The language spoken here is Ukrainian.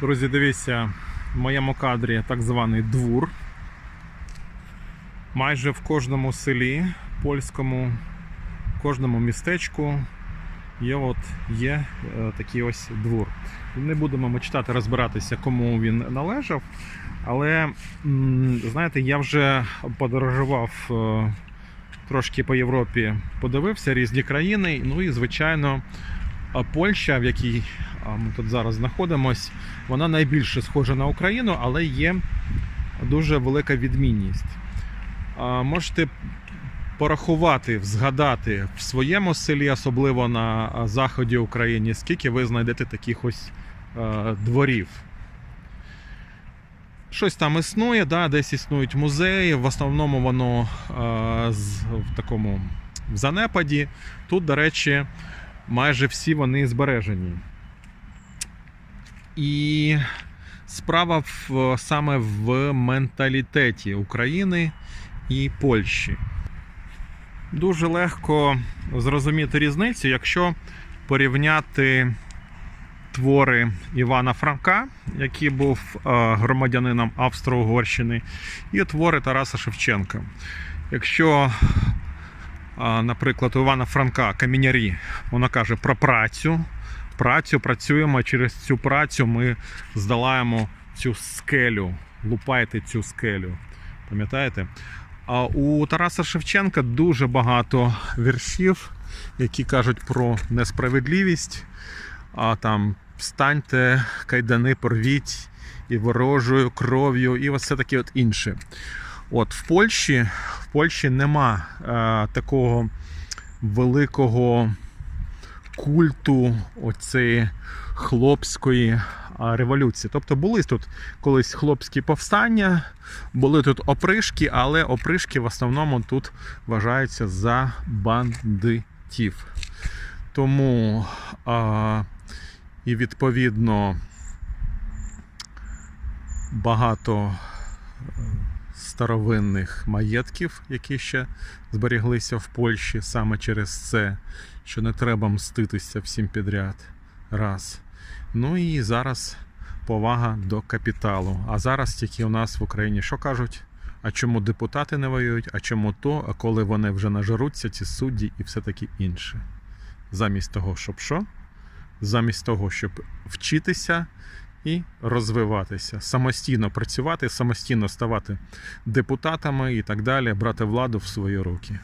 Друзі, дивіться, в моєму кадрі так званий двур. Майже в кожному селі польському, в кожному містечку є, от, є е, такий ось двур. Не будемо ми читати, розбиратися, кому він належав. Але знаєте, я вже подорожував е, трошки по Європі, подивився різні країни. Ну і, звичайно, Польща, в якій ми тут зараз знаходимось, вона найбільше схожа на Україну, але є дуже велика відмінність. Можете порахувати, згадати в своєму селі, особливо на заході України, скільки ви знайдете таких ось дворів. Щось там існує, да, десь існують музеї. В основному воно е, з, в такому в занепаді. Тут, до речі, майже всі вони збережені. І справа в, саме в менталітеті України і Польщі. Дуже легко зрозуміти різницю, якщо порівняти твори Івана Франка, який був е, громадянином Австро-Угорщини, і твори Тараса Шевченка. Якщо наприклад, у Івана Франка камінярі, вона каже про працю. Працю працюємо через цю працю. Ми здолаємо цю скелю, лупайте цю скелю. Пам'ятаєте? А у Тараса Шевченка дуже багато віршів, які кажуть про несправедливість. А там встаньте, кайдани порвіть і ворожою кров'ю, і все таке от інше. От в Польщі, в Польщі нема е, такого великого культу оцеї хлопської революції. Тобто були тут колись хлопські повстання, були тут опришки, але опришки в основному тут вважаються за бандитів. Тому а, і відповідно багато старовинних маєтків, які ще зберіглися в Польщі саме через це, що не треба мститися всім підряд. Раз. Ну і зараз повага до капіталу. А зараз тільки у нас в Україні що кажуть? А чому депутати не воюють, а чому то, а коли вони вже нажируться, ці судді і все таке інше. Замість того, щоб що? Замість того, щоб вчитися і розвиватися, самостійно працювати, самостійно ставати депутатами і так далі, брати владу в свої руки.